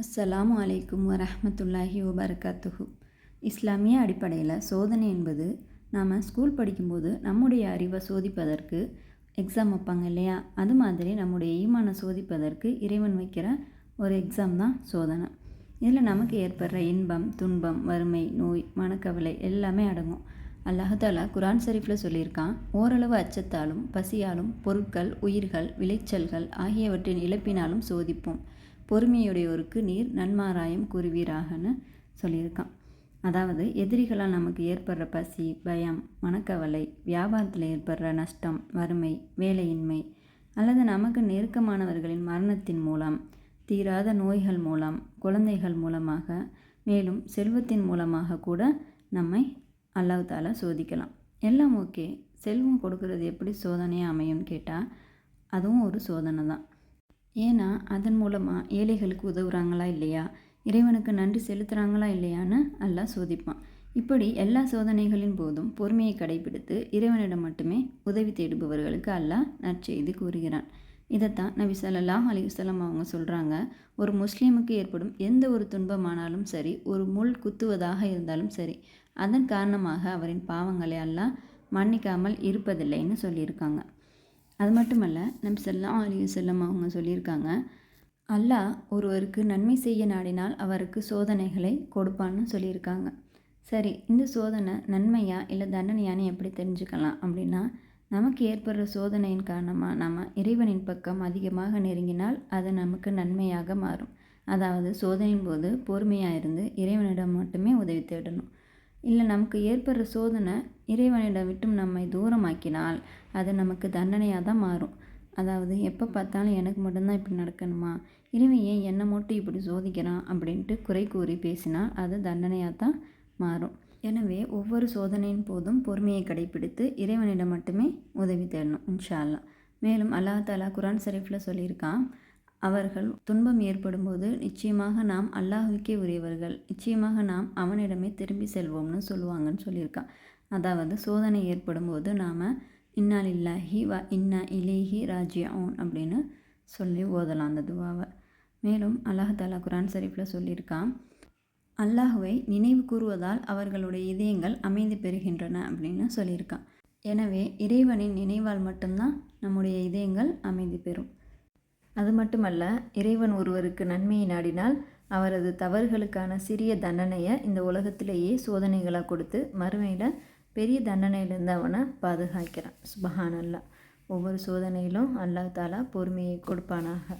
அஸ்ஸலாமு அலைக்கும் வரஹ்மத்துல்லாஹி வபரகாத்துஹு. இஸ்லாமிய அடிப்படையில் சோதனை என்பது நாம் ஸ்கூல் படிக்கும்போது நம்முடைய அறிவை சோதிப்பதற்கு எக்ஸாம் வைப்பாங்க இல்லையா? அது மாதிரி நம்முடைய ஈமானை சோதிப்பதற்கு இறைவன் வைக்கிற ஒரு எக்ஸாம் தான் சோதனை. இதில் நமக்கு ஏற்படுற இன்பம் துன்பம் வறுமை நோய் மனக்கவலை எல்லாமே அடங்கும். அல்லாஹாலா குரான் ஷரீஃபில் சொல்லியிருக்கான் ஓரளவு அச்சத்தாலும் பசியாலும் பொருட்கள் உயிர்கள் விளைச்சல்கள் ஆகியவற்றின் இழப்பினாலும் சோதிப்போம். பொறுமையுடையோருக்கு நீர் நன்மாராயம் கூறுவீராகன்னு சொல்லியிருக்கான். அதாவது எதிரிகளால் நமக்கு ஏற்படுற பசி பயம் மனக்கவலை வியாபாரத்தில் ஏற்படுற நஷ்டம் வறுமை வேலையின்மை அல்லது நமக்கு நெருக்கமானவர்களின் மரணத்தின் மூலம் தீராத நோய்கள் மூலம் குழந்தைகள் மூலமாக மேலும் செல்வத்தின் மூலமாக கூட நம்மை அல்லாஹால சோதிக்கலாம். எல்லாம் ஓகே. செல்வம் கொடுக்கறது எப்படி சோதனையாக அமையும்னு கேட்டால் அதுவும் ஒரு சோதனை தான் ஏன்னா அதன் மூலமாக ஏழைகளுக்கு உதவுறாங்களா இல்லையா? இறைவனுக்கு நன்றி செலுத்துகிறாங்களா இல்லையான்னு அல்லாஹ் சோதிப்பான். இப்படி எல்லா சோதனைகளின் போதும் பொறுமையை கடைபிடித்து இறைவனிடம் மட்டுமே உதவி தேடுபவர்களுக்கு அல்லாஹ் நற்செய்தி கூறுகிறான். இதைத்தான் நபி சல்லாஹ் அலிவசலம் அவங்க சொல்கிறாங்க ஒரு முஸ்லீமுக்கு ஏற்படும் எந்த ஒரு துன்பமானாலும் சரி ஒரு முள் குத்துவதாக இருந்தாலும் சரி அதன் காரணமாக அவரின் பாவங்களை எல்லாம் மன்னிக்காமல் இருப்பதில்லைன்னு சொல்லியிருக்காங்க. அது மட்டுமல்ல நம் செல்லம் அலி செல்லம் அவங்க சொல்லியிருக்காங்க. அல்லாஹ் ஒருவருக்கு நன்மை செய்ய நாடினால் அவருக்கு சோதனைகளை கொடுப்பான்னு சொல்லியிருக்காங்க. சரி இந்த சோதனை நன்மையா இல்லை தண்டனையான்னு எப்படி தெரிஞ்சுக்கலாம் அப்படின்னா நமக்கு ஏற்படுற சோதனையின் காரணமாக நம்ம இறைவனின் பக்கம் அதிகமாக நெருங்கினால் அது நமக்கு நன்மையாக மாறும். அதாவது சோதனையின் போது பொறுமையாக இருந்து இறைவனிடம் மட்டுமே உதவி தேடணும். இல்லை நமக்கு ஏற்படுற சோதனை இறைவனிடம் விட்டும் நம்மை தூரமாக்கினால் அது நமக்கு தண்டனையாக தான் மாறும். அதாவது எப்போ பார்த்தாலும் எனக்கு மட்டும்தான் இப்படி நடக்கணுமா? இறைவன் ஏன் என்னை மட்டும் இப்படி சோதிக்கிறான் அப்படின்ட்டு குறை கூறி பேசினால் அது தண்டனையாக தான் மாறும். எனவே ஒவ்வொரு சோதனையின் போதும் பொறுமையை கடைபிடித்து இறைவனிடம் மட்டுமே உதவி தேடணும் இன்ஷா அல்லா மேலும் அல்லாஹ் தாலா குரான் ஷரீஃபில் சொல்லியிருக்கான் அவர்கள் துன்பம் ஏற்படும்போது நிச்சயமாக நாம் அல்லாஹுக்கே உரியவர்கள். நிச்சயமாக நாம் அவனிடமே திரும்பி செல்வோம்னு சொல்லுவாங்கன்னு சொல்லியிருக்கான் அதாவது சோதனை ஏற்படும் போது நாம் இன்னால் இல்லாஹி வ இன்னா இலேஹி ராஜியான் அப்படின்னு சொல்லி ஓதலாம் அந்த துவாவை. மேலும் அல்லாஹாலா குரான் ஷரீஃபில் சொல்லியிருக்கான் அல்லாஹுவை நினைவு கூறுவதால் அவர்களுடைய இதயங்கள் அமைதி பெறுகின்றன அப்படின்னு சொல்லியிருக்கான் எனவே இறைவனின் நினைவால் மட்டும்தான் நம்முடைய இதயங்கள் அமைதி பெறும். அது மட்டுமல்ல இறைவன் ஒருவருக்கு நன்மையை நாடினால் அவரது தவறுகளுக்கான சிறிய தண்டனையை இந்த உலகத்திலேயே சோதனைகளாக கொடுத்து மறுமையில் பெரிய தண்டனையிலேருந்து அவனை பாதுகாக்கிறான். சுபஹான் அல்லா ஒவ்வொரு சோதனையிலும் அல்லா தாலா பொறுமையை கொடுப்பானாக.